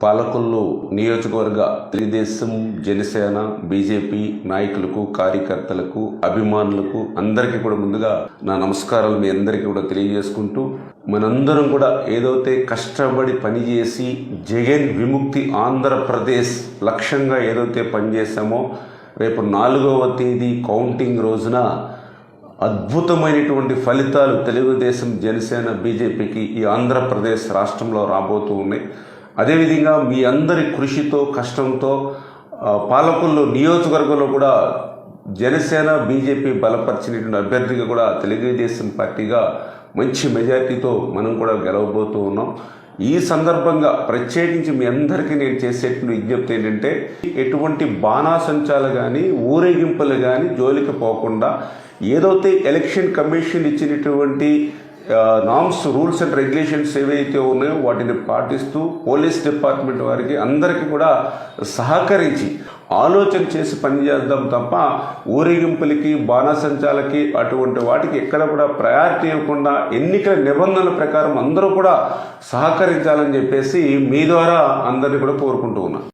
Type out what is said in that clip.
పాలకొల్లు నియోజకవర్గ తెలుగుదేశం జనసేన బీజేపీ నాయకులకు కార్యకర్తలకు అభిమానులకు అందరికీ కూడా ముందుగా నా నమస్కారాలు మీ అందరికీ కూడా తెలియజేసుకుంటూ మనందరం కూడా ఏదైతే కష్టపడి పనిచేసి జగన్ విముక్తి ఆంధ్రప్రదేశ్ లక్ష్యంగా ఏదైతే పనిచేసామో రేపు నాలుగవ తేదీ కౌంటింగ్ రోజున అద్భుతమైనటువంటి ఫలితాలు తెలుగుదేశం జనసేన బీజేపీకి ఈ ఆంధ్రప్రదేశ్ రాష్ట్రంలో రాబోతూ ఉన్నాయి. అదేవిధంగా మీ అందరి కృషితో కష్టంతో పాలకుల్లో నియోజకవర్గంలో కూడా జనసేన బీజేపీ బలపరిచినటువంటి అభ్యర్థిగా కూడా తెలుగుదేశం పార్టీగా మంచి మెజార్టీతో మనం కూడా గెలవబోతూ ఉన్నాం. ఈ సందర్భంగా ప్రత్యేకించి మీ అందరికీ నేను చేసేటువంటి విజ్ఞప్తి ఏంటంటే ఎటువంటి బాణాసంచాలు కానీ ఊరేగింపులు కానీ జోలికి పోకుండా ఏదైతే ఎలక్షన్ కమిషన్ ఇచ్చినటువంటి నామ్స్ రూల్స్ అండ్ రెగ్యులేషన్స్ ఏవైతే ఉన్నాయో వాటిని పాటిస్తూ పోలీస్ డిపార్ట్మెంట్ వారికి అందరికీ కూడా సహకరించి ఆలోచన చేసి పనిచేద్దాం తప్ప ఊరేగింపులకి బాణసంచాలకి అటువంటి వాటికి ఎక్కడ కూడా ప్రయారిటీ ఇవ్వకుండా ఎన్నికల నిబంధనల ప్రకారం అందరూ కూడా సహకరించాలని చెప్పేసి మీ ద్వారా అందరినీ కూడా కోరుకుంటూ ఉన్నాను.